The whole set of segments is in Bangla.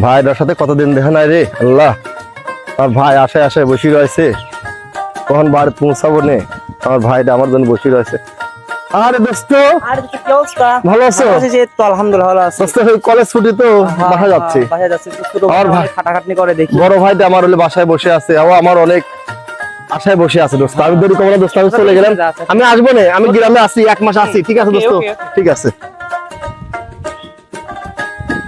ভাইটার সাথে কতদিন দেখা নাই রে? আল্লাহ। আমার ভাই আশায় আশায় বসে রয়েছে। কখন বাড়ি পৌঁছাবো নে? আমার ভাইটা আমার জন্য বসে রয়েছে। আরে দোস্ত আর কি অবস্থা? ভালো আছো? ভালো আছি যে তো আলহামদুলিল্লাহ ভালো আছি। দোস্ত কলেজ ছুটি তো বাসা যাচ্ছি। বাসায় যাচ্ছি তো ভাই ভাই- খাটাখাটনি করে দেখি। বড় ভাইটা আমার হলে বাসায় বসে আছে। ও আমার অনেক আশায় বসে আছে দোস্ত। আমি দেরি করব না দোস্ত। আমি চলে গেলাম। আমি আসব না? আমি গ্রামে আসি এক মাস আসি ঠিক আছে দোস্ত. ঠিক আছে।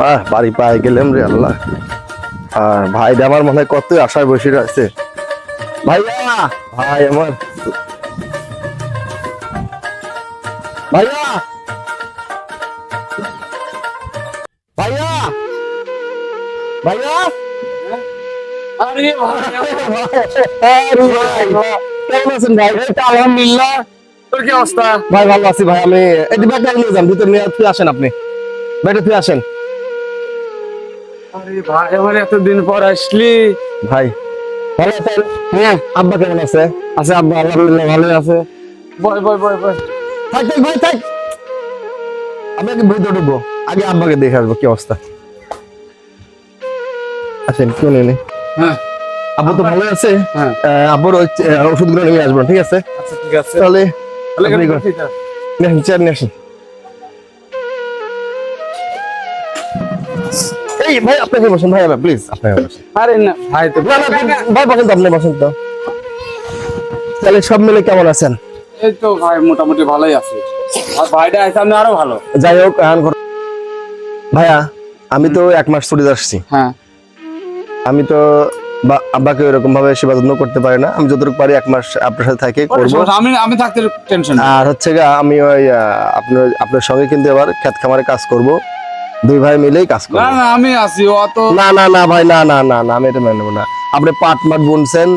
আহ বাড়ি পায়ে গেলাম রে আল্লাহ। আর ভাইটা আমার মনে হয় কত আশায় বসে আছে ভাইয়া ভাই আমার। ভাইয়া। ভাইয়া। ভাইয়া। আরে ভাই, আরে ভাই, কেমন আছেন ভাই? আলহামদুলিল্লাহ। তোর কি অবস্থা? ভাই ভালো আছি ভাই আমি নিয়ে যান ভিতরে নিয়ে আসেন আপনি। ব্যাগটা তুই আসেন। আরে ভাই আমার এতদিন পর আসলি। ভাই ভালো আছেন হ্যাঁ আব্বা কেমন আছে? আছে আব্বা আলহামদুলিল্লাহ ভালো আছে। বয় বয় বয় বয়। থাক থাক ভাই থাক। আমি আগে ভিতরে ঢুকবো। আগে আব্বাকে দেখে আসব কি অবস্থা। কেউ নেই হ্যাঁ। আব্বু তো ভালো আছে। হ্যাঁ। আব্বুর ওষুধগুলো নিয়ে আসব ঠিক আছে? আচ্ছা ঠিক আছে। তাহলে আপনি চেয়ার নিয়ে আসেন। ভাই বসেন ভাই প্লিজ আপনাকে বসেন। আরে না। ভাই তো না না ভাই বসেন তো আপনি বসেন তো। তাহলে সব মিলে কেমন আছেন? এই তো ভাই মোটামুটি ভালোই আছে। আর ভাইটা আছে আমি আরও ভালো। যাই হোক ভাইয়া আমি তো এক মাস ছুটি আসছি। হ্যাঁ। আমি তো বা- আব্বাকে এরকম ভাবে সেবা যত্ন করতে পারি না। আমি যতটুকু পারি এক মাস আপনার সাথে থাকে করব। আমি আমি থাকতে টেনশন আর হচ্ছে গা আমি ওই আপনার আপনার সঙ্গে কিন্তু এবার ক্ষেত খামারে কাজ করব। দুই ভাই মিলেই কাজ না করব। না আমি আছি অত না না না ভাই না না না না আমি এটা মেনে নেব না। আপনি পাট মাট বুনছেন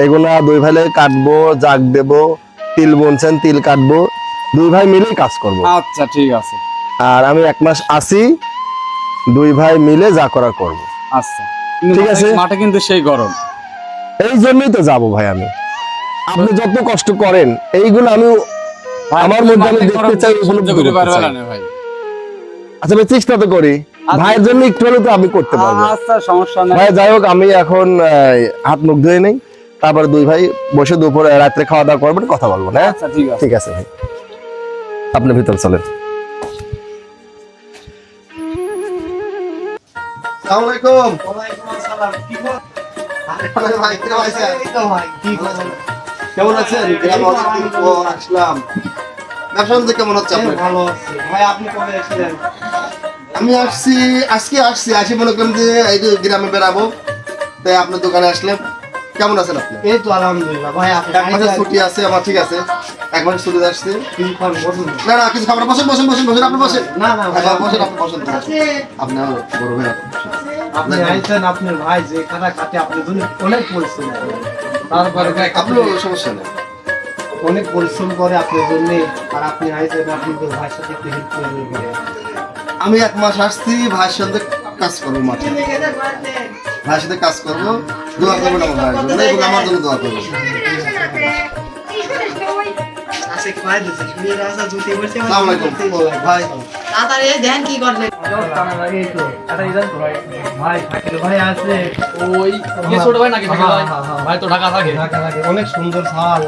এগুলা দুই ভাইলে কাটবো জাগ দেবো তিল বুনছেন তিল কাটবো দুই ভাই মিলেই কাজ করব। আচ্ছা ঠিক আছে। আর আমি এক মাস আসি দুই ভাই মিলে যা করার করব। আচ্ছা। ঠিক আছে। মাঠে- কিন্তু সেই গরম। এই জন্যই তো যাব ভাই আমি। আপনি যত কষ্ট করেন এইগুলো আমি আমার মধ্যে আমি দেখতে চাই করতে চাই। না ভাই। আচ্ছা আমি চেষ্টা তো করি। আচ্ছা। ভাইয়ের জন্য একটু হলেও তো আমি করতে পারব। আচ্ছা সমস্যা নাই। ভাই যাই হোক আমি এখন আহ, হাত মুখ ধুয়ে নেই। তারপরে দুই ভাই বসে দুপুরে রাত্রে খাওয়া দাওয়া করবেন কথা বলব না? আচ্ছা ঠিক আছে। ঠিক আছে ভাই। আপনি ভিতরে চলেন। কেমন আছেন? আসলাম। ব্যবসা কেমন হচ্ছে আপনার? ভালো আছি। ভাই আপনি কবে এসেছিলেন? আমি আসছি আজকে আসছি আসি মনে করলাম যে এই যে গ্রামে বেড়াবো তাই আপনার দোকানে আসলাম। কেমন আছেন আপনি? এই তো আলহামদুলিল্লাহ ভাই আপনি এক মাসের ছুটি আছে আমার ঠিক আছে। এক মাসের ছুটি আসছে। না না কিছু খাবার বসেন বসেন বসেন বসেন আপনি বসেন। না না হ্যাঁ, বসেন আপনি বসেন আপনার বড় ভাই আপনি আইছেন আপনার ভাই যে খাটা খাটে আপনি জন্য অনেক পরিশ্রম তারপরে ভাই আপনার সমস্যা নেই। অনেক পরিশ্রম করে আপনার জন্য আর আপনি আইছেন আপনি তো ভাইয়ের সাথে একটু হেল্প করে আমি এক মাস আসছি ভাইয়ের সাথে কাজ করব মাঠে ভাইয়ের সাথে কাজ করব দোয়া করবেন আমার ভাইয়ের জন্য এবং আমার জন্য দোয়া করবেন ভাই ভাই ভাই আছে ওই ইয়ে ছোট ভাই নাকি থাকে ভাই ভাই তো ঢাকা থাকে ঢাকা থাকে অনেক সুন্দর শাল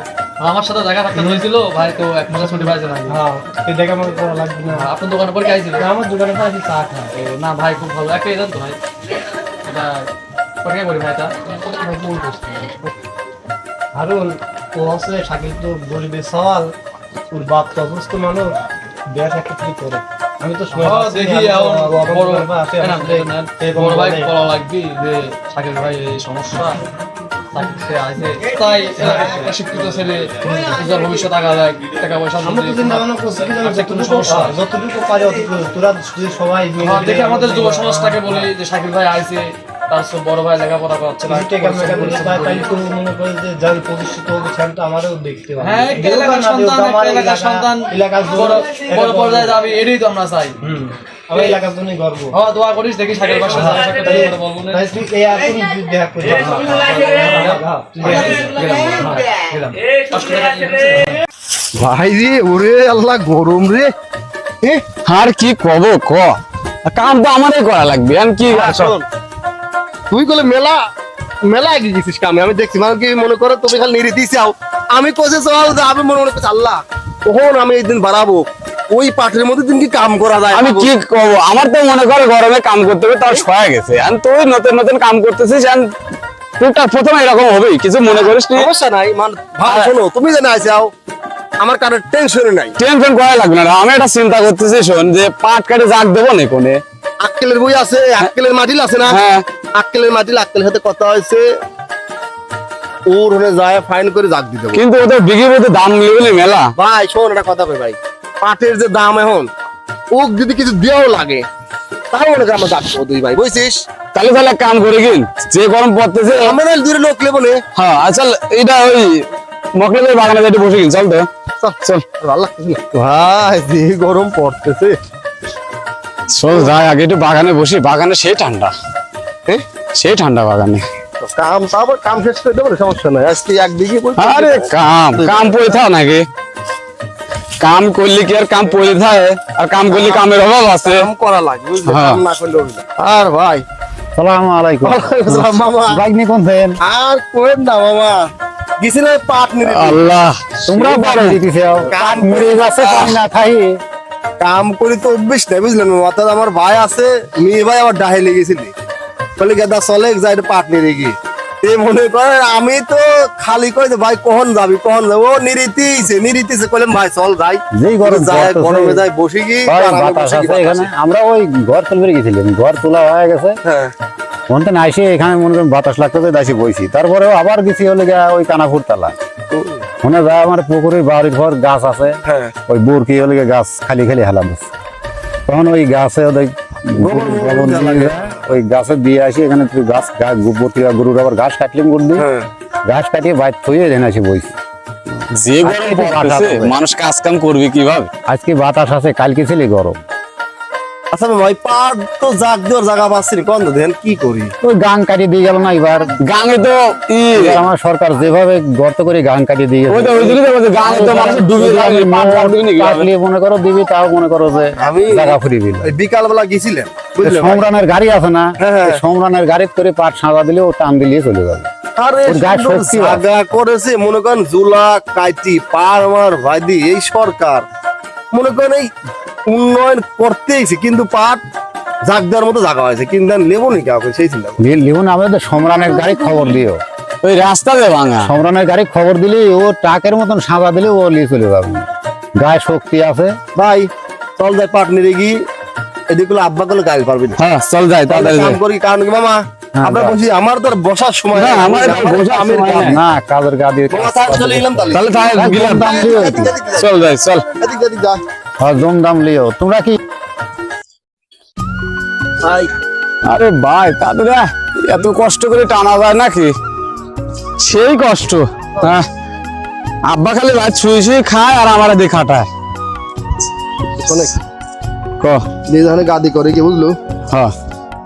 আমার সাথে দেখা থাকতে হয়েছিল। ভাই তো এক ছুটি পাইছে নাকি হ্যাঁ দেখা আমার করা লাগবে না। আপনার দোকানে পরে আইছিল আমার দোকানে চা খা না ভাই খুব ভালো। একটা জান তো ভাই। এটা পরে করি ভাই এটা হারুন ও আছে শাকিল তো গরিবের সওয়াল ওর বাপ তো অসুস্থ মানুষ একটা কি করে। আমি তো না, দেখি বড় না, না, না, ভাই। বলা লাগবে যে শাকিল ভাই এই সমস্যা। আছে তাই একটা শিক্ষিত ছেলে উজ্জ্বল ভবিষ্যৎ আগা যায় টাকা পয়সা আমি তো চিন্তা ভাবনা করছি কি জানো, আচ্ছা, যতটুকু সমস্যা? যতটুকু পারে অতটুকু তোরা যদি সবাই হ্যাঁ, দেখে আমাদের যুব সমাজটাকে বলি যে শাকিল ভাই আইছে তার সব বড় ভাই লেখাপড়া করছে না টাকা মেকা দিলে তাই তাই তো মনে করে যে যার প্রতিষ্ঠিত হবে সেটা আমারও দেখতে হবে হ্যাঁ এলাকার সন্তান এলাকার সন্তান এলাকার বড় বড় পর্যায়ে যাবে এটাই তো আমরা চাই। হুম এলাকার জন্যই গর্ব। হ্যাঁ দোয়া করিস দেখি শাকিল ভাই বলব না তুই এই আর দেখা করতে রে ওরে আল্লাহ গরম রে। আর কি কব ক। কাম তো আমারই করা লাগবে আমি কি শোন, তুই বলে মেলা মেলা এগিয়ে গেছিস কামে। আমি দেখছি মানে কি মনে করো তুমি খালি নিরে দিছি আমি কোসে আমি মনে মনে করছি, আল্লাহ কখন আমি এই দিন বাড়াবো? ওই পাঠের মধ্যে দিন কি কাম করা যায়? আমি কি করব? আমার তো মনে করে গরমে কাম করতে হবে তার সয়ে গেছে। আর তুই নতুন নতুন কাম করতেছিস টুকটাক প্রথমে এরকম হবেই। কিছু মনে করিস নি? সমস্যা নাই মান ভাই শোনো তুমি জানা আছে আও আমার কারও টেনশন নাই। টেনশন করা লাগবে না আমি একটা চিন্তা করতেছি শোন যে পাট কাটে জাগ দেবো না কোনে? আক্কেলের বই আছে আক্কেলের মাটিল আছে না? হ্যাঁ। আক্কেলের মাটিল আক্কেলের সাথে কথা হয়েছে। ওর হলে যায় ফাইন করে জাগ দিতে কিন্তু ওদের বিঘি মধ্যে দাম মিলবে মেলা। ভাই শোন একটা কথা কই ভাই। পাটের যে দাম এখন ওক যদি কিছু দেওয়াও লাগে তাও মনে কর আমরা যাব দুই ভাই বুঝছিস? তাহলে তাহলে কাম করে কিন যে গরম পড়তেছে আমরা দূরে লোক লেবো নে। হ্যাঁ আচ্ছা এটা ওই বাগানে যেটা বসে কিন চল তো। চল চল। ভালো লাগতেছে ভাই যে গরম পড়তেছে। চল যাই আগে একটু বাগানে বসি বাগানে সেই ঠান্ডা? সেই ঠান্ডা বাগানে। কাম তারপর কাম শেষ করে দেবো সমস্যা নাই। আজকে এক বিঘে বই আরে কাম কাম পড়ে থাও নাকি? কাম করলে কি আর কাম পড়ে থাকে আর কাম করলে কামের অভাব আছে। কাম করা লাগে হ্যাঁ। কাম না করলে আর ভাই সালাম আলাইকুম। আসসালাম মামা। বাইক নিয়ে কোনছেন আর কোয়েন না মামা। গেছি না পাট নিয়ে আল্লাহ তোমরা বাড়ি দিতেছে কাম মরে যাচ্ছে পানি না খাই। কাম করি তো অভ্যেস নাই বুঝলেন অর্থাৎ আমার ভাই আছে মেয়ে ভাই আমার ডাহে লেগেছিলি। বলে গেদা চলে যাই পাট নিয়ে রেখি এ মনে করে আমি তো খালি কই ভাই কখন যাবি? কখন যাবি? ও নিরিতিছে নিরিতিছে কইলাম ভাই চল যাই। যেই গরম পড়তেছে। গরমে যাই বসে আছে এখানে। আমরা ওই ঘর তুলবে গেছিলাম ঘর তোলা হয়ে গেছে। হ্যাঁ। মনতে না এসে এখানে মনে করেন বাতাস লাগতেছে দাসি বইছি। তারপরেও আবার গেছি হলে গিয়া ওই কানাপুর তালা মনে যায় আমার পুকুরের বাড়ির ঘর গাছ আছে। হ্যাঁ। ওই বোর কি হলে গাছ খালি খালি হেলা দিচ্ছে তখন ওই গাছে ওদের ওই গাছে দিয়ে আসি এখানে তুই গাছ থেকে গরুর আবার ঘাস কাটলাম করবি হ্যাঁ। ঘাস কাটিয়ে বাইর থইয়ে এখানে আসি বইছি যে গরম মানুষ কাজ কাম করবে কীভাবে? আজকে বাতাস আছে কালকে ছেলে গরম। আচ্ছা ভাই পাট তো জাগ দেওয়ার জায়গা পাচ্ছি কোন দেন কি করি। ওই গাং কাটিয়ে দিয়ে গেল না এবার? গাঙে তো আমার সরকার যেভাবে গর্ত করে গাং কাটিয়ে দিয়ে ওই তো ওই দিকে তো গাঙে তো মানুষ ডুবে যাবে পাট কাটলে মনে করো দিবি তাও মনে করো যে আমি- জায়গা বিকাল বেলা গেছিলেন সমরানের গাড়ি আছে না হ্যাঁ, হ্যাঁ। সমরানের গাড়ি করে পাট সাজা দিলে ও টান দিলিয়ে চলে যাবে। করেছে মনে করেন জুলা কাইটি পার আমার ভাইদি এই সরকার। মনে করেন এই উন্নয়ন করতেইছে কিন্তু পাট জাগ দেওয়ার মতো জায়গা হয়েছে কিন্তু নেব নি কাউকে সেই চিন্তা করি। লিখুন আমাদের সমরানের গাড়ি খবর দিও ওই রাস্তা দে ভাঙা সমরানের গাড়ি খবর দিলে ও টাকের মতন সাজা দিলে ও নিয়ে চলে যাবে গায়ে শক্তি আছে ভাই চল যাই পাট নিয়ে গিয়ে এদিকে আব্বা গুলো গাইল পারবি হ্যাঁ চল যাই তাড়াতাড়ি কাম করি কারণ কি মামা হ্যাঁ, আমরা। বসি আমার তো বসার সময় হ্যাঁ, আমার বসার আমি। না কাজের গা দিয়ে তাহলে চল যাই চল এদিক, এদিক যা। আর দাম লিও। তোমরা কি? ভাই, আরে ভাই তাদের এত কষ্ট করে টানা যায় নাকি? সেই কষ্ট হ্যাঁ। আব্বা খালি ভাত শুয়ে শুয়ে খায় আর আমার দিয়ে খাটায়। ক? নিজে ওখানে গাদি করে কি বুঝলো? হ্যাঁ।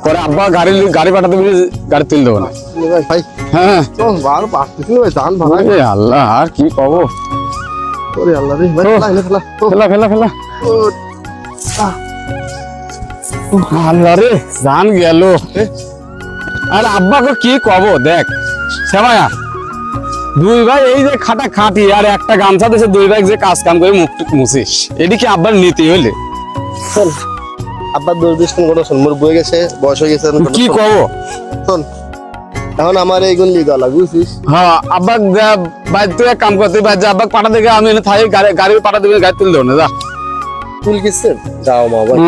পরে আব্বা গাড়ি গাড়ি পাঠাতে বলে গাড়ি তুলে দেবো না। ভাই, ভাই হ্যাঁ। চল বার ভাই। জান ভাড়া আল্লাহ আর কি কব? ওরে আল্লাহ রে। ফেলা, ফেলা ফেলা ফেলা আল্লাহ রে জান গেল। আর আব্বাকে কি কব দেখ। শ্যামায়া দুই ভাই এই যে খাটা খাটি আর একটা গামছা দেশে দুই ভাই যে কাজ কাম করে মুখ টুক মুছিস এদিকে আব্বার নীতি হইলে? আব্বার দোষ দিস কোন শোন মোর বয়ে গেছে বয়স হয়ে গেছে কি কব? শোন এখন আমার লাগবে বুঝছিস? হ্যাঁ আব্বা বাইর তুই এক কাম করতে বাইর যা আব্বা পাঠা দেখে আমি এনে থাই গাড়ি গাড়ি পাঠা দেবে গাড়ি তুলে দেবো না যা। চুল গেছেন যাও মা ভাই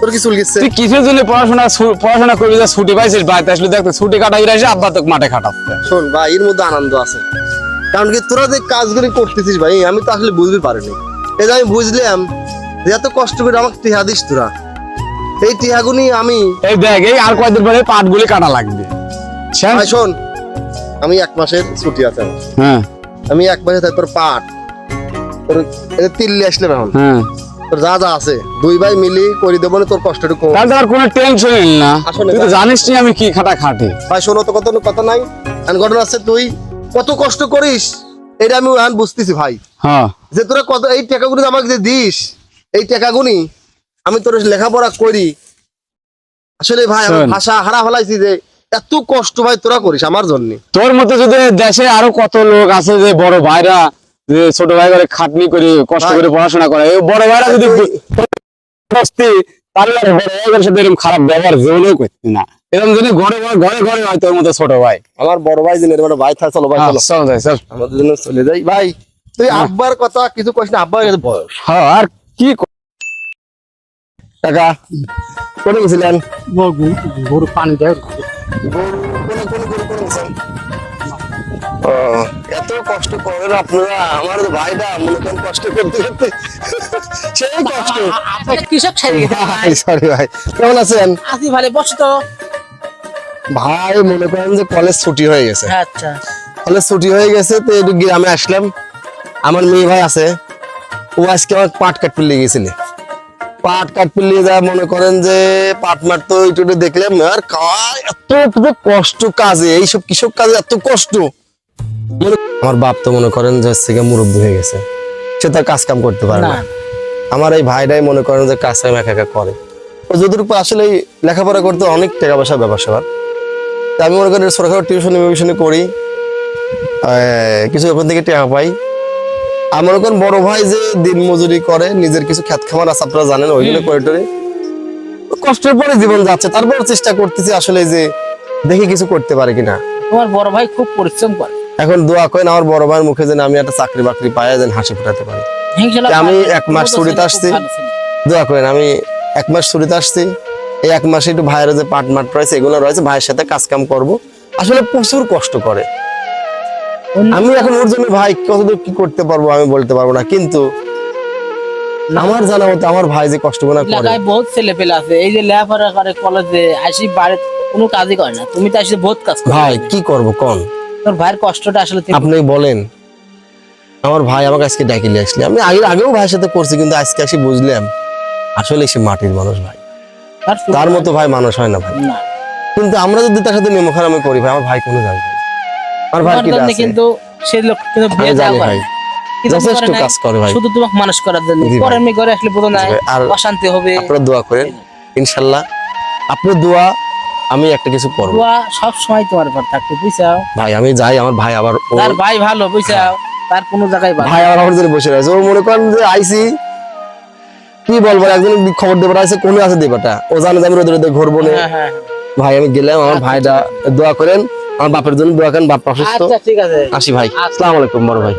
তোর কি চুল গেছে? তুই কিসের জন্য পড়াশোনা পড়াশোনা করবি যা ছুটি পাইছিস বাড়িতে আসলে দেখতে ছুটি কাটা আসে আব্বা তোকে মাঠে খাটাচ্ছে। শোন ভাই এর মধ্যে আনন্দ আছে। কারণ কি তোরা যে কাজগুলি করতেছিস ভাই আমি তো আসলে বুঝতে পারিনি। এই যে আমি বুঝলাম যে এত কষ্ট করে আমাকে টিহা দিস তোরা। এই টিহাগুনি আমি এই দেখ এই আর কয়েকদিন পরে পাটগুলি কাটা লাগবে। শ্যাম? ভাই শোন। আমি এক মাসের ছুটি আছে। আমার। হ্যাঁ। আমি এক মাসে তোর পাট। তোর এই তিল্লি আসলাম এখন। হ্যাঁ। তোর যা যা আছে দুই ভাই মিলি করে দেবো না তোর কষ্টটা কম। তাহলে আর কোনো না। আসলে তুই তো জানিস নি আমি কি খাটা খাটি। ভাই শোনো তো কত কথা নাই। এখন ঘটনা আছে তুই। কত কষ্ট করিস। এটা আমি এখন বুঝতেছি ভাই। হ্যাঁ। যে তোরা কত এই টাকাগুলি আমাকে যে দিস এই টাকাগুনি আমি তোর লেখাপড়া করি। আসলে ভাই আমার শোন। ভাষা হারা ফেলাইছি যে এত কষ্ট ভাই তোরা করিস আমার জন্য। তোর মতো যদি দেশে আরও কত লোক আছে যে বড় ভাইরা যে ছোট ভাই করে খাটনি করে কষ্ট করে পড়াশোনা করে বড় ভাইরা যদি বসতি তাহলে বড় ভাইয়ের সাথে এরকম খারাপ ব্যবহার জীবনেও করতি না। এরকম যদি ঘরে ঘরে ঘরে ঘরে হয় তোর মতো ছোট ভাই। আমার বড় ভাই দিনের বড় ভাই থাক চলো ভাই চলো। চল যাই চল। আমাদের জন্য চলে যাই। ভাই তুই আব্বার কথা কিছু কইস না আব্বার কাছে বয়স হ্যাঁ আর কি ক- কাকা কোনে গেছিলেন? গরু পানি দেয়। এত কষ্ট করেন আপনারা আমার ভাইটা মনে করেন কষ্ট করতে করতে সেই কষ্ট। কৃষক ভাই সরি ভাই। কেমন আছেন? আসি ভালো বসো তো। ভাই মনে করেন যে কলেজ ছুটি হয়ে গেছে। আচ্ছা। কলেজ ছুটি হয়ে গেছে তো একটু গ্রামে আসলাম। আমার মেয়ে ভাই আছে। ও আজকে আমার পাট কাটতে লেগে গেছিল পাট কাটতে নিয়ে যা মনে করেন যে পাট মার তো একটু একটু দেখলাম আর এত কষ্ট কাজে এইসব কৃষক কাজে এত কষ্ট। আমার বাপ তো মনে করেন যে মুরব্বী হয়ে গেছে। সে তো আর কাজ কাম করতে পারে না। আমার এই ভাইটাই মনে করেন যে কাজ কাম একা একা করে। ও যতটুকু আসলে লেখাপড়া করতে অনেক টাকা পয়সা ব্যাপার স্যাপার। আমি মনে করি ছোটখাটো টিউশন মিউশন করি। কিছু ওখান থেকে টাকা পাই। মনে করেন বড় ভাই যে দিন মজুরি করে নিজের কিছু খ্যাত খামার আছে আপনারা জানেন ওইগুলো করে টরে। কষ্টের পরে জীবন যাচ্ছে তারপর চেষ্টা করতেছি আসলে যে দেখি কিছু করতে পারে কিনা। তোমার বড় ভাই খুব পরিশ্রম করে। এখন দোয়া করেন আমার বড় ভাইয়ের মুখে যেন আমি একটা চাকরি বাকরি পাই যেন হাসি ফুটাতে পারি। আমি এক মাস ছুটিতে আসছি। দোয়া করেন আমি এক মাস ছুটিতে আসছি। এই এক মাসে একটু ভাইয়ের যে পাট মাট রয়েছে এগুলো রয়েছে ভাইয়ের সাথে কাজ কাম করব। আসলে প্রচুর কষ্ট করে। আমি এখন ওর জন্য ভাই কতদূর কি করতে পারব আমি বলতে পারব না কিন্তু আমার জানা মতো আমার ভাই যে কষ্ট করে করে। এলাকায় বহুত ছেলে পেলে আছে এই যে লেখাপড়া করে কলেজে আসি বাড়ি কোনো কাজই করে না। তুমি তো আসলে বহুত কাজ করো। ভাই কি করব কোন? তোর ভাইয়ের কষ্টটা আসলে আপনি বলেন। আমার ভাই আমাকে আজকে ডাকি নিয়ে আসলে। আমি আগে আগেও ভাইয়ের সাথে করছি কিন্তু আজকে আসি বুঝলাম আসলে সে মাটির মানুষ ভাই। তার মতো ভাই মানুষ হয় না ভাই। কিন্তু আমরা যদি তার সাথে নেমখারামি করি ভাই আমার ভাই কোনো যাবে কিন্তু সে লোক কিন্তু আমি বিয়ে দেওয়া করে ভাই। না। কিন্তু যথেষ্ট কাজ করে ভাই। শুধু তোমাকে মানুষ করার জন্য। জি ভাই। ঘরে আসলে বোধ নাই আর অশান্তি হবে। আপনারা দোয়া করেন ইনশাল্লাহ। আপনার দোয়া আমি একটা কিছু করব। দোয়া সব সময় তোমার উপর থাকবে বুঝছাও? ভাই আমি যাই আমার ভাই আবার তার ভাই ভালো বুঝছাও? তার কোনো জায়গায় ভাই আবার আমার বসে রয়েছে। ও মনে করেন যে আইসি। কি বলব একজন খবর দেবার আছে? কোন আছে দেবাটা? ও জানে যে আমি রোদে রোদে ঘুরবো না। হ্যাঁ হ্যাঁ ভাই আমি গেলাম আমার ভাইটা দোয়া করেন। আমার বাপের জন্য দোয়া করেন বাপ অসুস্থ। আচ্ছা ঠিক আছে। আসি ভাই। আসসালামু আলাইকুম বড় ভাই।